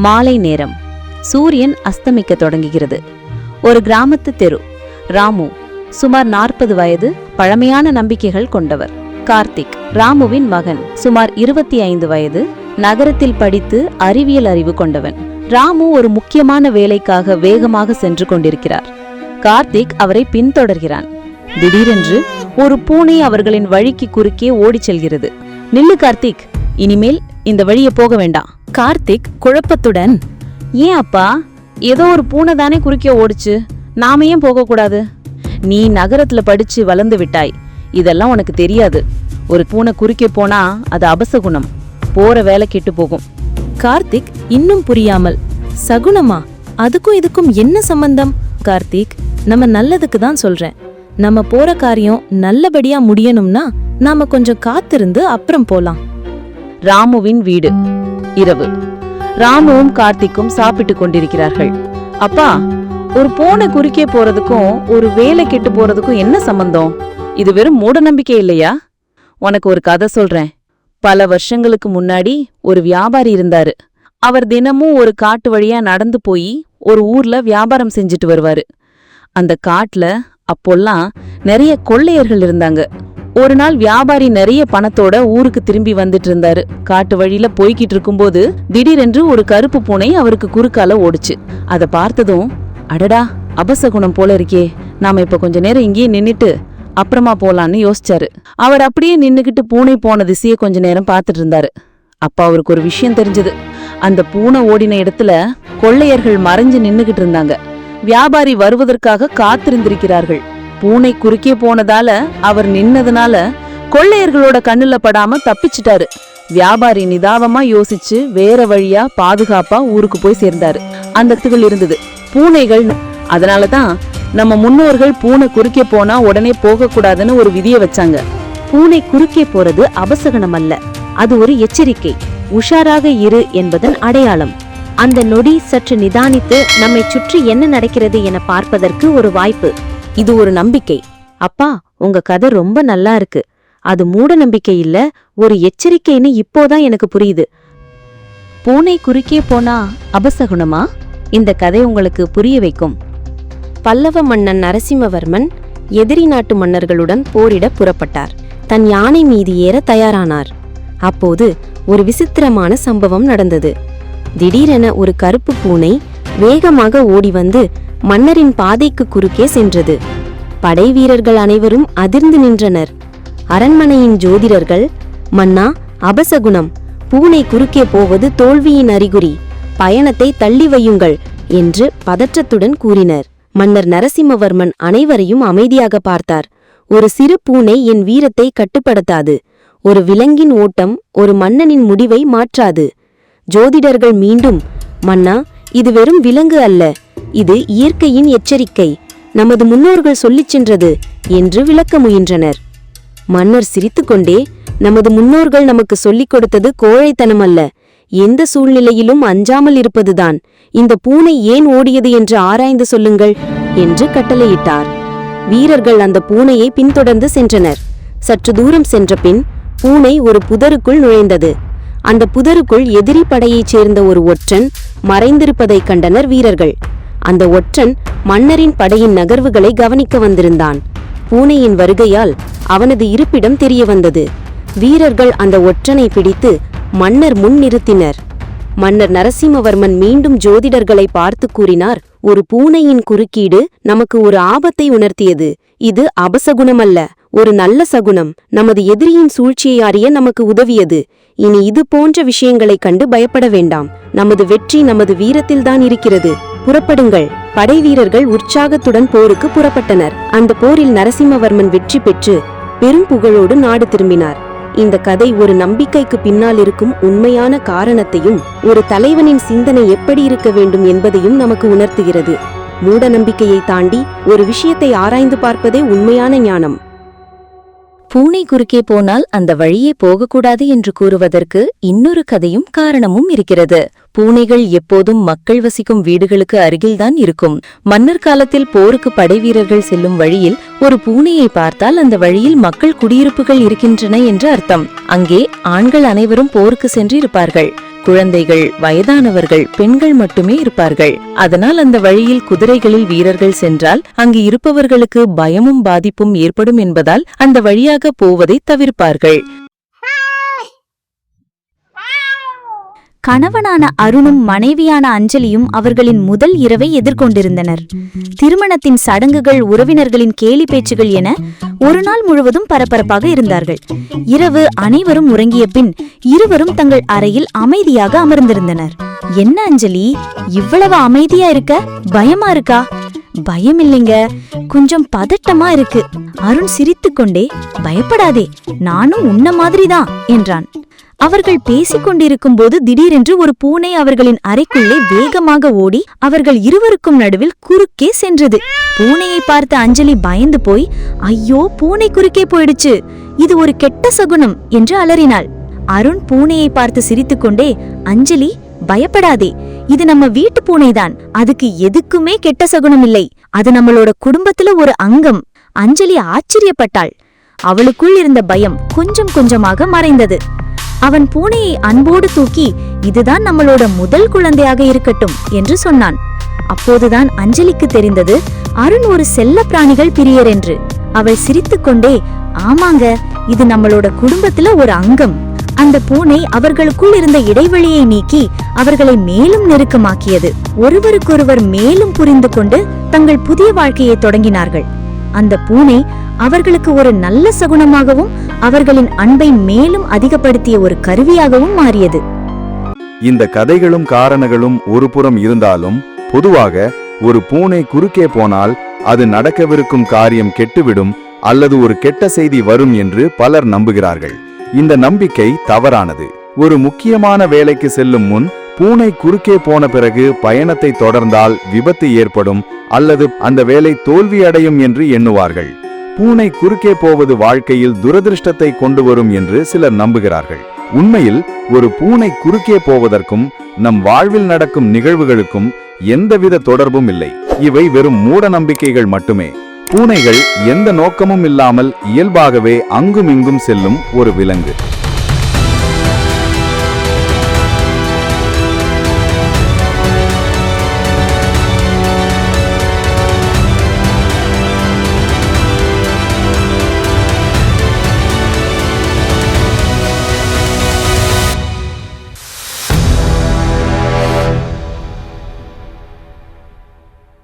மாலை நேரம். சூரியன் அஸ்தமிக்க தொடங்குகிறது. ஒரு கிராமத்து தெரு. ராமு சுமார் நாற்பது வயது பழமையான நம்பிக்கைகள் கொண்டவர். கார்த்திக் ராமுவின் மகன் சுமார் இருபத்தி ஐந்து வயது நகரத்தில் படித்து அறிவியல் அறிவு கொண்டவன். ராமு ஒரு முக்கியமான வேலைக்காக வேகமாக சென்று கொண்டிருக்கிறார். கார்த்திக் அவரை பின்தொடர்கிறான். திடீரென்று ஒரு பூனை அவர்களின் வழிக்கு குறுக்கே ஓடிச் செல்கிறது. நில்லு கார்த்திக் இனிமேல் இந்த வழியை போக வேண்டாம். கார்த்திக் குழப்பத்துடன் ஏன் அப்பா? ஏதோ ஒரு பூனை தானே குறுக்கே ஓடுச்சு. நாம ஏன் போகக்கூடாது? நீ நகரத்துல படிச்சு வளர்ந்து விட்டாய். இதெல்லாம் உனக்கு தெரியாது. ஒரு பூனை குறுக்கே போனா அது அபசகுணம். போற வேலை கெட்டு போகும். கார்த்திக் இன்னும் புரியாமல் சகுனமா அதுக்கும் இதுக்கும் என்ன சம்பந்தம்? கார்த்திக் நம்ம நல்லதுக்கு தான் சொல்றேன். நம்ம போற காரியம் நல்லபடியா முடியணும்னா நாம கொஞ்சம் காத்திருந்து அப்புறம் போலாம். ராமுவின் வீடு. இரவு. ராமுவும் கார்த்திக்கும் சாப்பிட்டு கொண்டிருக்கிறார்கள். அப்பா ஒரு பூனை குறுக்கே போறதுக்கும் ஒரு வேலை கெட்டு போறதுக்கும் என்ன சம்பந்தம்? இது வெறும் மூட நம்பிக்கை இல்லையா? உனக்கு ஒரு கதை சொல்றேன். பல வருஷங்களுக்கு முன்னாடி ஒரு வியாபாரி இருந்தாரு. அவர் தினமும் ஒரு காட்டு வழியா நடந்து போய் ஒரு ஊர்ல வியாபாரம் செஞ்சுட்டு வருவாரு. அந்த காட்டுல அப்போல்லாம் நிறைய கொள்ளையர்கள் இருந்தாங்க. ஒரு நாள் வியாபாரி நிறைய பணத்தோட ஊருக்கு திரும்பி வந்துட்டு இருந்தாரு. காட்டு வழியில போய்கிட்டு இருக்கும்போது திடீரென்று ஒரு கருப்பு பூனை அவருக்கு குறுக்கால ஓடுச்சு. அதை பார்த்ததும் அடடா அபசகுணம் போல இருக்கே. நாம இப்ப கொஞ்ச நேரம் இங்கேயே நின்னுட்டு அப்புறமா போலான்னு யோசிச்சாரு. அவர் அப்படியே நின்னுகிட்டு பூனை போன திசையை கொஞ்ச நேரம் பார்த்துட்டு இருந்தாரு. அப்ப அவருக்கு ஒரு விஷயம் தெரிஞ்சது. அந்த பூனை ஓடின இடத்துல கொள்ளையர்கள் மறைஞ்சு நின்னுகிட்டு இருந்தாங்க. வியாபாரி வருவதற்காக காத்திருந்திருக்கிறார்கள். பூனை குறுக்கே போனதால அவர் நின்னதுனால கொள்ளையர்களோட கண்ணுல படாம தப்பிச்சிட்டாரு. வியாபாரி நிதாவமா யோசிச்சு வேற வழியா பாதுகாப்பா ஊருக்கு போய் சேர்ந்தாரு. அந்த இடத்துகள் இருந்தது. பூனைகள் அதனாலதான் நம்ம முன்னோர்கள் பூனை குறுக்கே போனா உடனே போக கூடாதுன்னு ஒரு விதியை வச்சாங்க. பூனை குறுக்கே போறது அபசகனம் அல்ல. அது ஒரு எச்சரிக்கை. உஷாராக இரு என்பதன் அடையாளம். அந்த நொடி சற்று நிதானித்து நம்மை சுற்றி என்ன நடக்கிறது என பார்ப்பதற்கு ஒரு வாய்ப்பு. இது ஒரு நம்பிக்கை. அப்பா உங்க கதை ரொம்ப நல்லா இருக்கு. அது மூட நம்பிக்கை இல்ல ஒரு எச்சரிக்கைன்னு இப்போதான் எனக்கு புரியுது. பூனை குறுக்கே போனா அபசகுணமா? இந்த கதை உங்களுக்கு புரிய வைக்கும். பல்லவ மன்னன் நரசிம்மவர்மன் எதிரி நாட்டு மன்னர்களுடன் போரிட புறப்பட்டார். தன் யானை மீது ஏற தயாரானார். அப்போது ஒரு விசித்திரமான சம்பவம் நடந்தது. திடீரென ஒரு கருப்பு பூனை வேகமாக ஓடி வந்து மன்னரின் பாதைக்கு குறுக்கே சென்றது. படை வீரர்கள் அனைவரும் அதிர்ந்து நின்றனர். அரண்மனையின் ஜோதிடர்கள் மன்னா அபசகுணம் பூனை குறுக்கே போவது தோல்வியின் அறிகுறி பயணத்தை தள்ளி வையுங்கள் என்று பதற்றத்துடன் கூறினர். மன்னர் நரசிம்மவர்மன் அனைவரையும் அமைதியாக பார்த்தார். ஒரு சிறு பூனை என் வீரத்தை கட்டுப்படுத்தாது. ஒரு விலங்கின் ஓட்டம் ஒரு மன்னனின் முடிவை மாற்றாது. ஜோதிடர்கள் மீண்டும் மன்னா இது வெறும் விலங்கு அல்ல. இது இயற்கையின் எச்சரிக்கை. நமது முன்னோர்கள் சொல்லிச் சென்றது என்று விளக்க முயன்றனர். மன்னர் சிரித்துக்கொண்டே நமது முன்னோர்கள் நமக்கு சொல்லிக் கொடுத்தது கோழைத்தனம் அல்ல. எந்த சூழ்நிலையிலும் அஞ்சாமல் இருப்பதுதான். இந்த பூனை ஏன் ஓடியது என்று ஆராய்ந்து சொல்லுங்கள் என்று கட்டளையிட்டார். வீரர்கள் அந்த பூனையை பின்தொடர்ந்து சென்றனர். சற்று தூரம் சென்ற பின் பூனை ஒரு புதருக்குள் நுழைந்தது. அந்த புதருக்குள் எதிரி படையைச் சேர்ந்த ஒரு ஒற்றன் மறைந்திருப்பதைக் கண்டனர் வீரர்கள். அந்த ஒற்றன் மன்னரின் படையின் நகர்வுகளை கவனிக்க வந்திருந்தான். பூனையின் வருகையால் அவனது இருப்பிடம் தெரிய வந்தது. வீரர்கள் அந்த ஒற்றனை பிடித்து மன்னர் முன் நிறுத்தினர். மன்னர் நரசிம்மவர்மன் மீண்டும் ஜோதிடர்களை பார்த்து கூறினார் ஒரு பூனையின் குறுக்கீடு நமக்கு ஒரு ஆபத்தை உணர்த்தியது. இது அபசகுணமல்ல ஒரு நல்ல சகுனம் நமது எதிரியின் சூழ்ச்சியை அறிய நமக்கு உதவியது. இனி இது போன்ற விஷயங்களைக் கண்டு பயப்பட வேண்டாம். நமது வெற்றி நமது வீரத்தில்தான் இருக்கிறது. புறப்படுங்கள். படை வீரர்கள் உற்சாகத்துடன் போருக்கு புறப்பட்டனர். அந்த போரில் நரசிம்மவர்மன் வெற்றி பெற்று பெரும் புகழோடு நாடு திரும்பினார். இந்த கதை ஒரு நம்பிக்கைக்கு பின்னால் இருக்கும் உண்மையான காரணத்தையும் ஒரு தலைவனின் சிந்தனை எப்படி இருக்க வேண்டும் என்பதையும் நமக்கு உணர்த்துகிறது. மூட நம்பிக்கையை தாண்டி ஒரு விஷயத்தை ஆராய்ந்து பார்ப்பதே உண்மையான ஞானம். பூனை குறுக்கே போனால் அந்த வழியே போகக்கூடாது என்று கூறுவதற்கு இன்னொரு கதையும் காரணமும் இருக்கிறது. பூனைகள் எப்போதும் மக்கள் வசிக்கும் வீடுகளுக்கு அருகில்தான் இருக்கும். மன்னர் காலத்தில் போருக்கு படைவீரர்கள் செல்லும் வழியில் ஒரு பூனையை பார்த்தால் அந்த வழியில் மக்கள் குடியிருப்புகள் இருக்கின்றன என்று அர்த்தம். அங்கே ஆண்கள் அனைவரும் போருக்கு சென்று இருப்பார்கள். குழந்தைகள் வயதானவர்கள் பெண்கள் மட்டுமே இருப்பார்கள். அதனால் அந்த வழியில் குதிரைகளில் வீரர்கள் சென்றால் அங்கு இருப்பவர்களுக்கு பயமும் பாதிப்பும் ஏற்படும் என்பதால் அந்த வழியாக போவதை தவிர்ப்பார்கள். கணவனான அருணும் மனைவியான அஞ்சலியும் அவர்களின் முதல் இரவை எதிர்கொண்டிருந்தனர். திருமணத்தின் சடங்குகள் உறவினர்களின் கேலி பேச்சுகள் என ஒரு நாள் முழுவதும் பரபரப்பாக இருந்தார்கள். இரவு அனைவரும் உறங்கிய பின் இருவரும் தங்கள் அறையில் அமைதியாக அமர்ந்திருந்தனர். என்ன அஞ்சலி? இவ்வளவு அமைதியா இருக்க? பயமா இருக்கா? பயம் இல்லைங்க கொஞ்சம் பதட்டமா இருக்கு. அருண் சிரித்துக்கொண்டே பயப்படாதே நானும் உன்ன மாதிரிதான் என்றான். அவர்கள் பேசிக் கொண்டிருக்கும் போது திடீரென்று ஒரு பூனை அவர்களின் அறைக்குள்ளே வேகமாக ஓடி அவர்கள் இருவருக்கும் நடுவில் குறுக்கே சென்றது. பூனையை பார்த்த அஞ்சலி பயந்து போய் ஐயோ பூனை குறுக்கே போயிடுச்சு. இது ஒரு கெட்ட சகுனம் என்று அலறினாள். அருண் பூனையை பார்த்து சிரித்துக்கொண்டே அஞ்சலி பயப்படாதே. இது நம்ம வீட்டு பூனைதான். அதுக்கு எதுக்குமே கெட்ட சகுனம் இல்லை. அது நம்மளோட குடும்பத்துல ஒரு அங்கம். அஞ்சலி ஆச்சரியப்பட்டாள். அவளுக்குள் இருந்த பயம் கொஞ்சம் கொஞ்சமாக மறைந்தது. அவன் பூனையை அன்போடு தூக்கி இதுதான் நம்மளோட முதல் குழந்தையாக இருக்கட்டும் என்று சொன்னான். அப்போதுதான் அஞ்சலிக்கு தெரிந்தது அருண் ஒரு செல்ல பிராணிகள் பிரியர் என்று அவள் சிரித்துக்கொண்டே ஆமாங்க இது நம்மளோட குடும்பத்துல ஒரு அங்கம். அந்த பூனை அவர்களுக்குள் இருந்த இடைவெளியை நீக்கி அவர்களை மேலும் நெருக்கமாக்கியது. ஒருவருக்கொருவர் மேலும் புரிந்து கொண்டு தங்கள் புதிய வாழ்க்கையை தொடங்கினார்கள். அந்த பூனை அவர்களுக்கு ஒரு நல்ல சகுனமாகவும் அவர்களின் அன்பை மேலும் அதிகப்படுத்திய ஒரு கருவியாகவும் மாறியது. இந்த கதைகளும் காரணங்களும் ஒரு புறம் இருந்தாலும் பொதுவாக ஒரு பூனை குறுக்கே போனால் அது நடக்கவிருக்கும் காரியம் கெட்டுவிடும் அல்லது ஒரு கெட்ட செய்தி வரும் என்று பலர் நம்புகிறார்கள். இந்த நம்பிக்கை தவறானது. ஒரு முக்கியமான வேலைக்கு செல்லும் முன் பூனை குறுக்கே போன பிறகு பயணத்தை தொடர்ந்தால் விபத்து ஏற்படும் அல்லது அந்த வேலை தோல்வியடையும் என்று எண்ணுவார்கள். பூனை குறுக்கே போவது வாழ்க்கையில் துரதிருஷ்டத்தை கொண்டு வரும் என்று சிலர் நம்புகிறார்கள். உண்மையில் ஒரு பூனை குறுக்கே போவதற்கும் நம் வாழ்வில் நடக்கும் நிகழ்வுகளுக்கும் எந்தவித தொடர்பும் இல்லை. இவை வெறும் மூட நம்பிக்கைகள் மட்டுமே. பூனைகள் எந்த நோக்கமும் இல்லாமல் இயல்பாகவே அங்குமிங்கும் செல்லும் ஒரு விலங்கு.